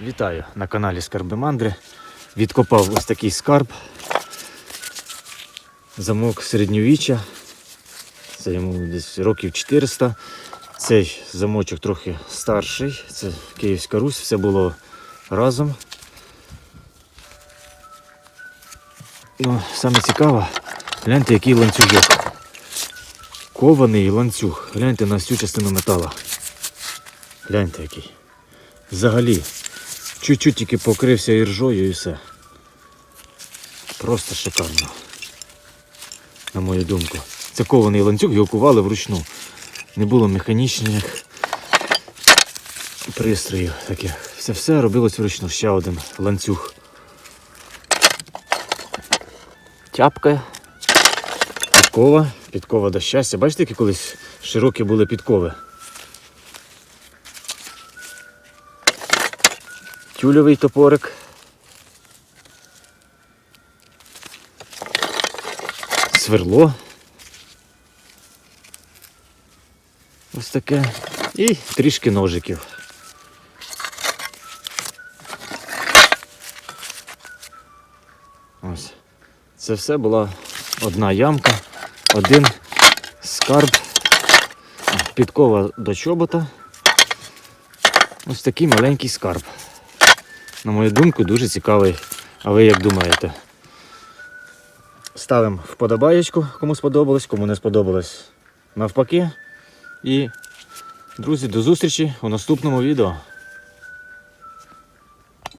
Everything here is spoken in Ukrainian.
Вітаю на каналі Скарби Мандри. Відкопав ось такий скарб. Замок середньовіччя. Це йому десь років 400. Цей замочок трохи старший. Це Київська Русь, все було разом. Ну, саме цікаве, гляньте, який ланцюжок. Кований ланцюг. Гляньте на всю частину метала. Гляньте який. Взагалі, чуть-чуть тільки покрився іржою і все. Просто шикарно. На мою думку. Це кований ланцюг, його кували вручну. Не було механічних пристроїв таких. Все все робилось вручну. Ще один ланцюг. Тяпка. Підкова. Підкова до щастя. Бачите, які колись широкі були підкови. Тюльовий топорик. Сверло. Ось таке. І трішки ножиків. Ось. Це все була одна ямка, один скарб, підкова до чобота. Ось такий маленький скарб. На мою думку, дуже цікавий. А ви як думаєте? Ставимо вподобаєчку, кому сподобалось, кому не сподобалось навпаки. І, друзі, до зустрічі у наступному відео.